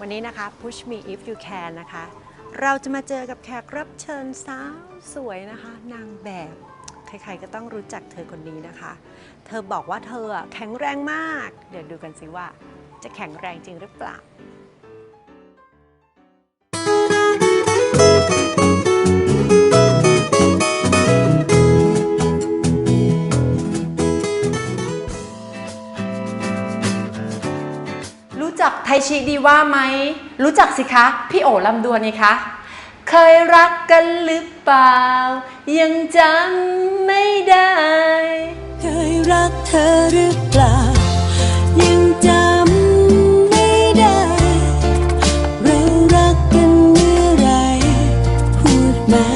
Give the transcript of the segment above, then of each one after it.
วันนี้นะคะ Push Me If You Can นะคะ เราจะมาเจอกับแขกรับเชิญสาวสวยนะคะ นางแบบ ใครๆก็ต้องรู้จักเธอคนนี้นะคะ เธอบอกว่าเธอแข็งแรงมาก เดี๋ยวดูกันสิว่าจะแข็งแรงจริงหรือเปล่า รู้จักไทชิดีว่าไหม รู้จักสิคะ พี่โอลำดวนนี่คะ เคยรักกันหรือเปล่า ยังจำไม่ได้ เคยรักเธอหรือเปล่า ยังจำไม่ได้ เรารักกันเมื่อไหรพูดมา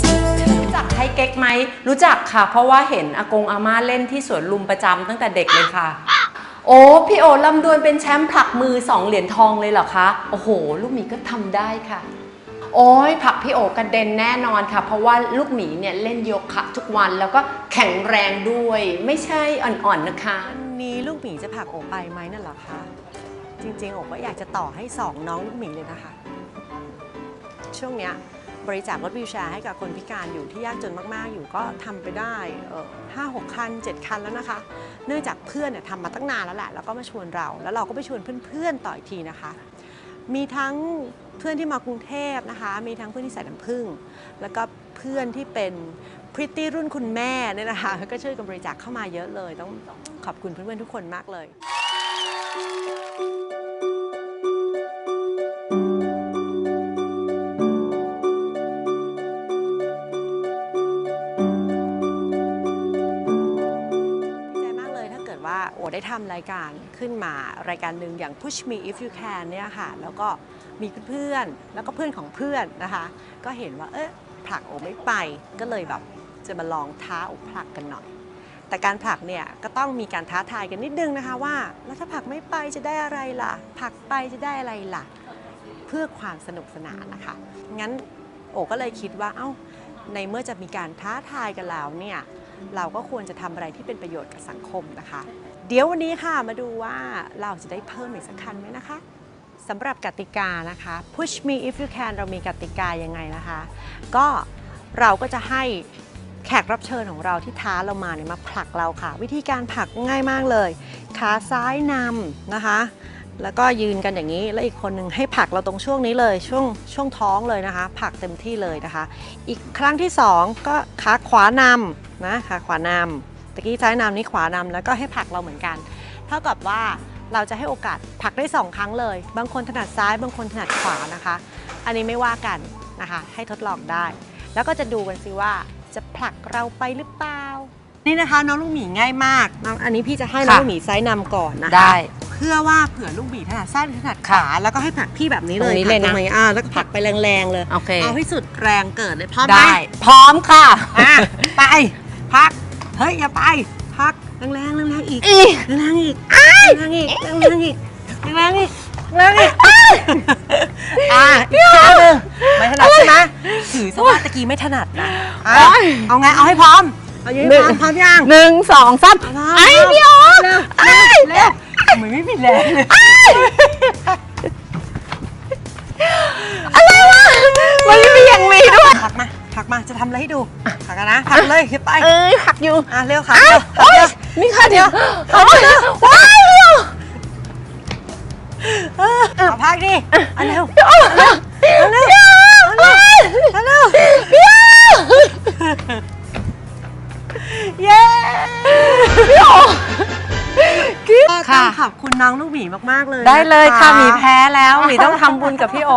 สักครู้จักไทเก๊กไหม รู้จักค่ะ เพราะว่าเห็นอากงอาม่าเล่นที่สวนลุมประจำตั้งแต่เด็กเลยค่ะ โอ้พี่โอลำดวนเป็นแชมป์ผลักมือสองเหรียญทองเลยเหรอคะ โอ้โห ลูกหมีก็ทำได้ค่ะ โอ้ยผลักพี่โอกระเด็นแน่นอนค่ะ เพราะว่าลูกหมีเนี่ยเล่นโยคะทุกวันแล้วก็แข็งแรงด้วย ไม่ใช่อ่อนๆนะคะ วันนี้ลูกหมีจะผลักโอไปไหมนั่นเหรอคะจริงๆโอก็อยากจะต่อให้สองน้องลูกหมีเลยนะคะ ช่วงเนี้ย บริจาครถวิวแชร์ให้กับคนพิการอยู่ที่ยากจนมาก ๆ อยู่ก็ทำไปได้ห้าหกคัน 7 คันแล้วนะคะ เนื่องจากเพื่อนเนี่ยทำมาตั้งนานแล้วแหละแล้วก็มาชวนเรา แล้วเราก็ไปชวนเพื่อน ๆ ต่ออีกทีนะคะ มีทั้งเพื่อนที่มากรุงเทพนะคะ มีทั้งเพื่อนที่ใส่น้ำผึ้งแล้วก็เพื่อนที่เป็นพริตตี้รุ่นคุณแม่เนี่ยนะคะก็ช่วยกันบริจาคเข้ามาเยอะเลย ต้องขอบคุณเพื่อนๆทุกคนมากเลย ได้ทำรายการขึ้นมารายการหนึ่งอย่าง Push Me If You Can เนี่ยค่ะ แล้วก็มีเพื่อนๆ แล้วก็เพื่อนของเพื่อนนะคะ ก็เห็นว่าเอ๊ะผลักโอไม่ไป ก็เลยแบบจะมาลองท้าโอผลักกันหน่อย แต่การผลักเนี่ยก็ต้องมีการท้าทายกันนิดนึงนะคะว่า แล้วถ้าผลักไม่ไปจะได้อะไรล่ะ ผลักไปจะได้อะไรล่ะ เพื่อความสนุกสนานนะคะ งั้นโอก็เลยคิดว่า เอ้า ในเมื่อจะมีการท้าทายกันแล้วเนี่ย เราก็ควรจะทำอะไรที่เป็นประโยชน์กับสังคมนะคะ เดี๋ยววันนี้ค่ะมาดูว่าเราจะได้เพิ่มอีกสักคันไหมนะคะสำหรับกติกานะคะ Push Me If You Can เรามีกติกายังไงนะคะ ก็เราก็จะให้แขกรับเชิญของเราที่ท้าเรามาเนี่ยมาผลักเราค่ะ วิธีการผลักง่ายมากเลย ขาซ้ายนำนะคะ แล้วก็ยืนกันอย่างนี้ แล้วอีกคนหนึ่งให้ผลักเราตรงช่วงนี้เลย ช่วงช่วงท้องเลยนะคะผลักเต็มที่เลยนะคะ อีกครั้งที่สองก็ขาขวานำนะขาขวานำตะกี้ซ้ายนำนี่ขวานำแล้วก็ให้ผลักเราเหมือนกัน เท่ากับว่าเราจะให้โอกาสผลักได้สองครั้งเลย บางคนถนัดซ้าย บางคนถนัดขวานะคะ อันนี้ไม่ว่ากันนะคะ ให้ทดลองได้ แล้วก็จะดูกันสิว่าจะผลักเราไปหรือเปล่า นี่นะคะน้องลูกหมีง่ายมากน้องอันนี้พี่จะให้น้องค่ะลูกหมีซ้ายนำก่อนนะคะได้ เพื่อว่าเผื่อลูกหมีถนัดซ้ายหรือถนัดขวาแล้วก็ให้ผลักพี่แบบนี้เลยตรงนี้เลยนะผกตรงอ่าแล้วก็ผลักไปแรงๆเลยโอเคเอาให้สุดแรงเกิดเลยพร้อมไหม ได้ พร้อมค่ะอะไป พัก เฮ้ย อย่าไป พักแรงๆแรงๆอีกอีแรงๆอีกแรงๆอีกแรงๆอีกแรงๆอีกแรงๆอีกอะอีกข้างหนึ่งไม่ถนัดใช่ไหมถือซะว่าตะกี้ไม่ถนัดนะอะเอาไงเอาให้พร้อม เอาอยู่ให้พร้อมพร้อมยังหนึ่งสองสามพร้อมไอ้พี่โอเร็วเร็วเร็วทำไมไม่มีแรงเลยอะไรวะมันไม่มีอย่างมีด้วยผลักมาผลักมาจะทำอะไรให้ดูผลักกันนะผลักเลยขึ้นไปเอ้ยหักอยู่อะเร็วค่ะอ้าเร็ววโอ๊ยมีค่ะเดียวโอ๊ยว้ายเร็วเออเอาพักดิเอาเร็วพี่โอเร็ว ก็ค่ะต้องขอบคุณน้องลูกหมีมากๆเลยได้เลยนค่ะหมีแพ้แล้วหมีต้องทำบุญกับพี่โอ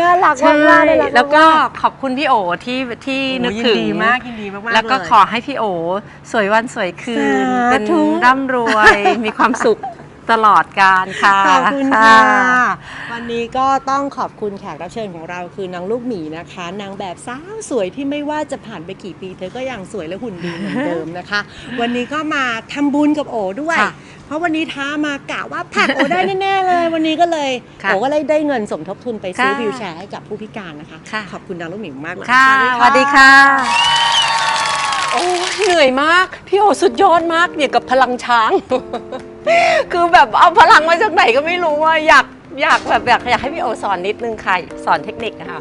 น่ารักใช่มากๆน่ารักแล้วก็มากขอบคุณพี่โอที่ที่ๆนึกโอ้ยิถึงดีมากยินดีมากๆแล้วก็เย ขอให้พี่โอ สวยวันสวยคืน สาธุ เป็นร่ำรวย มีความสุขตลอดการค่ะ ขอบคุณค่ะ วันนี้ก็ต้องขอบคุณแขกรับเชิญของเราคือนางลูกหมีนะคะ นางแบบสาวสวยที่ไม่ว่าจะผ่านไปกี่ปี เธอก็ยังสวยและหุ่นดีเหมือนเดิมนะคะ วันนี้ก็มาทำบุญกับโอด้วย ค่ะ เพราะวันนี้ท้ามากะว่าผลักโอได้แน่ๆเลย วันนี้ก็เลยค่ะโอก็เลยได้เงินสมทบทุนไปซื้อค่ะวิวแชร์ให้กับผู้พิการนะคะค่ะขอบคุณนางลูกหมีมากเลยค่ะสวัสดีค่ะโอ้ยเหนื่อยมาก พี่โอสุดยอดมากเนี่ยกับพลังช้าง คือแบบเอาพลังมาจากไหนก็ไม่รู้ว่าอยากอยากแบบอยากอยากให้พี่โอสอนนิดนึงค่ะสอนเทคนิคนะคะ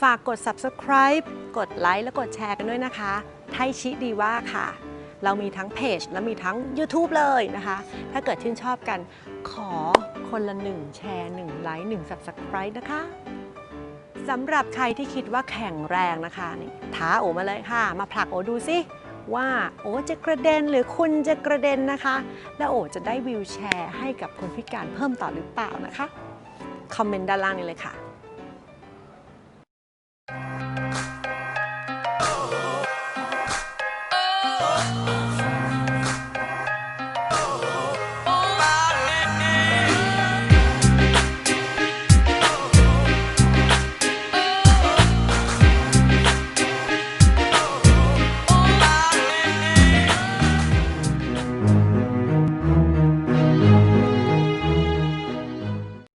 ฝากกด subscribe กดไลค์และกดแชร์กันด้วยนะคะ ไทชิดีว่าค่ะ เรามีทั้งเพจและมีทั้ง YouTube เลยนะคะ ถ้าเกิดชื่นชอบกันขอคนละ1แชร์1ไลค์1 subscribe นะคะสำหรับใครที่คิดว่าแข็งแรงนะคะนี่ท้าโอมาเลยค่ะ มาผลักโอดูสิว่าโอจะกระเด็นหรือคุณจะกระเด็นนะคะ และโอจะได้วิวแชร์ให้กับคนพิการเพิ่มต่อหรือเปล่านะคะ คอมเมนต์ด้านล่างนี้เลยค่ะ